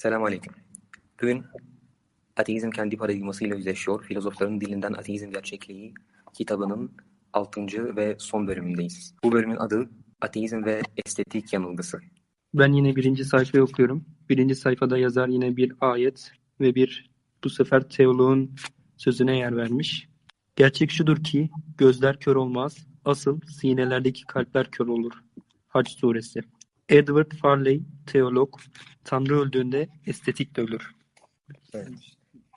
Selamun Aleyküm. Bugün ateizm kendi paradigmasıyla yüzleşiyor. Filozofların dilinden ateizm gerçekliği kitabının 6. ve son bölümündeyiz. Bu bölümün adı Ateizm ve Estetik Yanılgısı. Ben yine birinci sayfayı okuyorum. Birinci sayfada yazar yine bir ayet ve bir bu sefer teoloğun sözüne yer vermiş. Gerçek şudur ki gözler kör olmaz, asıl sinelerdeki kalpler kör olur. Hac suresi. Edward Farley, teolog, Tanrı öldüğünde estetik de ölür. Evet.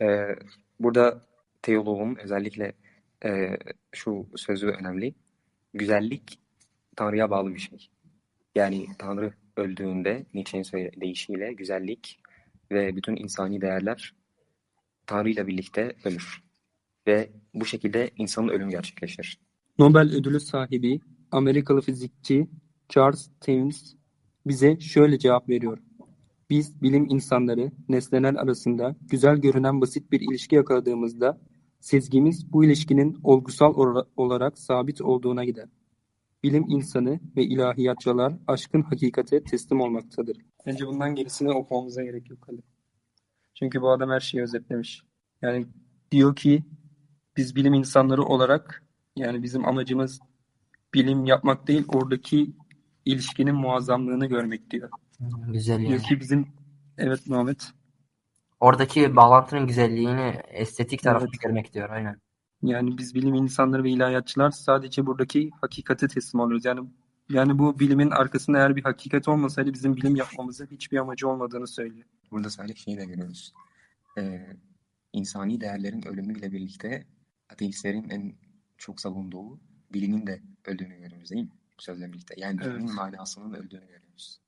Ee, burada teoloğun özellikle e, şu sözü önemli. Güzellik Tanrı'ya bağlı bir şey. Yani Tanrı öldüğünde Nietzsche'nin deyişiyle güzellik ve bütün insani değerler Tanrı ile birlikte ölür. Ve bu şekilde insanın ölümü gerçekleşir. Nobel ödülü sahibi Amerikalı fizikçi Charles Townes bize şöyle cevap veriyor. Biz bilim insanları nesneler arasında güzel görünen basit bir ilişki yakaladığımızda sezgimiz bu ilişkinin olgusal olarak sabit olduğuna gider. Bilim insanı ve ilahiyatçılar aşkın hakikate teslim olmaktadır. Bence bundan gerisini okumamıza gerek yok Ali. Çünkü bu adam her şeyi özetlemiş. Yani diyor ki biz bilim insanları olarak yani bizim amacımız bilim yapmak değil oradaki ilişkinin muazzamlığını görmek diyor. Güzel yani. Diyor ki bizim evet Muhammed Oradaki bağlantının güzelliğini estetik tarafı Evet. görmek diyor aynen. yani biz bilim insanları ve ilahiyatçılar sadece buradaki hakikate teslim oluyoruz. Yani yani bu bilimin arkasında eğer bir hakikat olmasaydı bizim bilim yapmamızın hiçbir amacı olmadığını söylüyor. Burada sadece şeyi de görüyoruz. Ee, insani değerlerin ölümüyle birlikte ateistlerin en çok savunduğu bilimin de öldüğünü görüyoruz değil mi? Sözle birlikte. Yani Evet. bilimin manasının öldüğünü görüyoruz.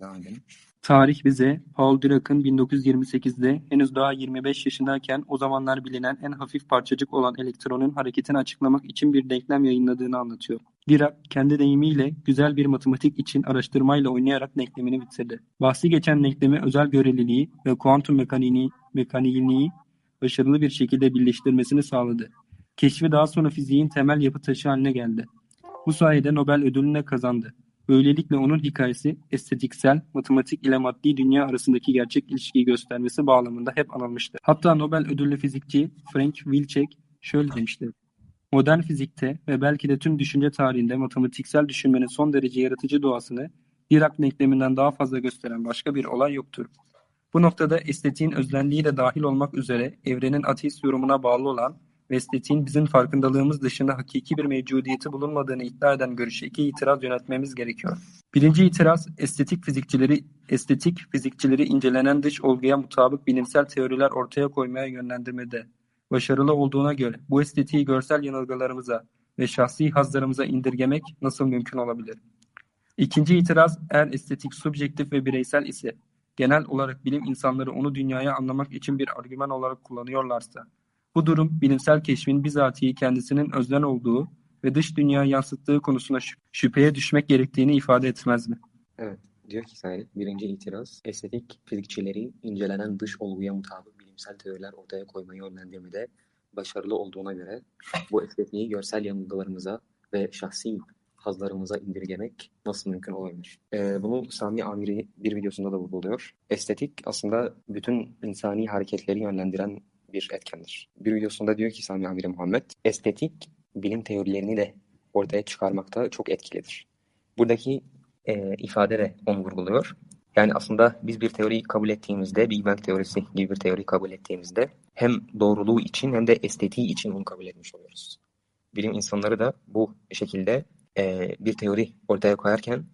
Devam edelim. Tarih bize Paul Dirac'ın 1928'de henüz daha 25 yaşındayken o zamanlar bilinen en hafif parçacık olan elektronun hareketini açıklamak için bir denklem yayınladığını anlatıyor. Dirac kendi deyimiyle güzel bir matematik için araştırmayla oynayarak denklemini bitirdi. Bahsi geçen denklemi özel göreliliği ve kuantum mekaniğini, mekaniğini başarılı bir şekilde birleştirmesini sağladı. Keşfi daha sonra fiziğin temel yapı taşı haline geldi. Bu sayede Nobel ödülünü kazandı. Böylelikle onun hikayesi estetiksel, matematik ile maddi dünya arasındaki gerçek ilişkiyi göstermesi bağlamında hep anılmıştır. Hatta Nobel ödüllü fizikçi Frank Wilczek şöyle demiştir. Modern fizikte ve belki de tüm düşünce tarihinde matematiksel düşünmenin son derece yaratıcı doğasını Dirac denkleminden daha fazla gösteren başka bir olay yoktur. Bu noktada estetiğin özlenliği de dahil olmak üzere evrenin ateist yorumuna bağlı olan ve estetiğin bizim farkındalığımız dışında hakiki bir mevcudiyeti bulunmadığını iddia eden görüşe iki itiraz yöneltmemiz gerekiyor. Birinci itiraz, estetik fizikçileri estetik fizikçileri incelenen dış olguya mutabık bilimsel teoriler ortaya koymaya yönlendirmede başarılı olduğuna göre bu estetiği görsel yanılgılarımıza ve şahsi hazlarımıza indirgemek nasıl mümkün olabilir? İkinci itiraz, eğer estetik subjektif ve bireysel ise genel olarak bilim insanları onu dünyaya anlamak için bir argüman olarak kullanıyorlarsa bu durum bilimsel keşfin bizatihi kendisinin özden olduğu ve dış dünyaya yansıttığı konusunda şü- şüpheye düşmek gerektiğini ifade etmez mi? Evet, diyor ki Salih, birinci itiraz, estetik fizikçileri incelenen dış olguya mutabık bilimsel teoriler ortaya koymayı yönlendirmede başarılı olduğuna göre bu estetiği görsel yanılgılarımıza ve şahsi hazlarımıza indirgemek nasıl mümkün olabilir? Ee, bunu Sami Amiri bir videosunda da vurguluyor. Estetik aslında bütün insani hareketleri yönlendiren bir etkendir. Bir videosunda diyor ki Sami Amiri Muhammed, estetik bilim teorilerini de ortaya çıkarmakta çok etkilidir. Buradaki e, ifade de onu vurguluyor. Yani aslında biz bir teoriyi kabul ettiğimizde, Big Bang teorisi gibi bir teori kabul ettiğimizde hem doğruluğu için hem de estetiği için onu kabul etmiş oluyoruz. Bilim insanları da bu şekilde e, bir teori ortaya koyarken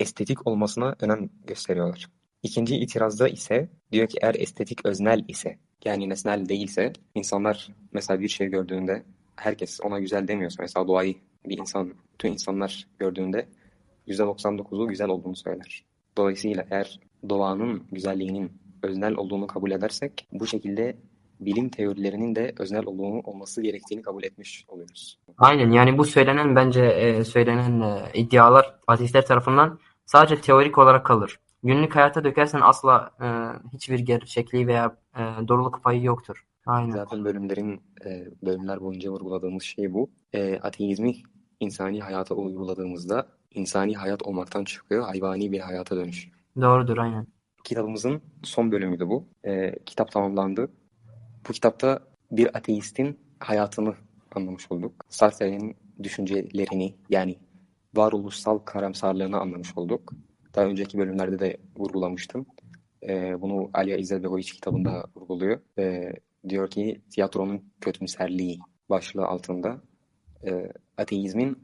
estetik olmasına önem gösteriyorlar. İkinci itirazda ise diyor ki eğer estetik öznel ise yani nesnel değilse insanlar mesela bir şey gördüğünde herkes ona güzel demiyorsa mesela doğayı bir insan, bütün insanlar gördüğünde %99'u güzel olduğunu söyler. Dolayısıyla eğer doğanın güzelliğinin öznel olduğunu kabul edersek bu şekilde bilim teorilerinin de öznel olduğunu olması gerektiğini kabul etmiş oluyoruz. Aynen yani bu söylenen bence e, söylenen e, iddialar ateistler tarafından sadece teorik olarak kalır. Günlük hayata dökersen asla e, hiçbir gerçekliği veya e, doğruluk payı yoktur. Aynen. Zaten bölümlerin e, bölümler boyunca vurguladığımız şey bu. E, ateizmi insani hayata uyguladığımızda insani hayat olmaktan çıkıyor, hayvani bir hayata dönüşüyor. Doğrudur aynen. Kitabımızın son bölümüydü bu. Ee, kitap tamamlandı. Bu kitapta bir ateistin hayatını anlamış olduk. Sartre'nin düşüncelerini yani varoluşsal karamsarlığını anlamış olduk. Daha önceki bölümlerde de vurgulamıştım. Ee, bunu Alia Izetbegovic kitabında vurguluyor. Ee, diyor ki tiyatronun kötümserliği başlığı altında e, ateizmin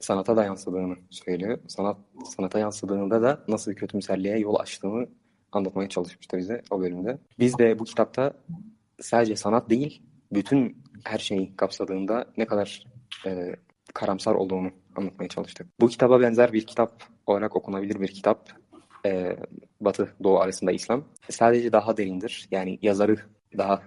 sanata da yansıdığını söylüyor. Sanat sanata yansıdığında da nasıl kötümserliğe yol açtığını anlatmaya çalışmıştı bize o bölümde. Biz de bu kitapta sadece sanat değil, bütün her şeyi kapsadığında ne kadar e, karamsar olduğunu anlatmaya çalıştık. Bu kitaba benzer bir kitap olarak okunabilir bir kitap. E, Batı Doğu arasında İslam. Sadece daha derindir. Yani yazarı daha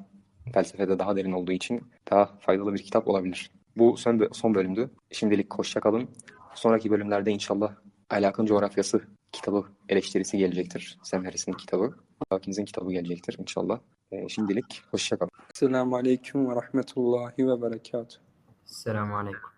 felsefede daha derin olduğu için daha faydalı bir kitap olabilir. Bu son, son bölümdü. Şimdilik hoşça kalın. Sonraki bölümlerde inşallah Ahlakın Coğrafyası kitabı eleştirisi gelecektir. Sam Harris'in kitabı. Hawkins'in kitabı gelecektir inşallah. E, şimdilik hoşça kalın. Selamun Aleyküm ve Rahmetullahi ve Berekatuhu. Selamun Aleyküm.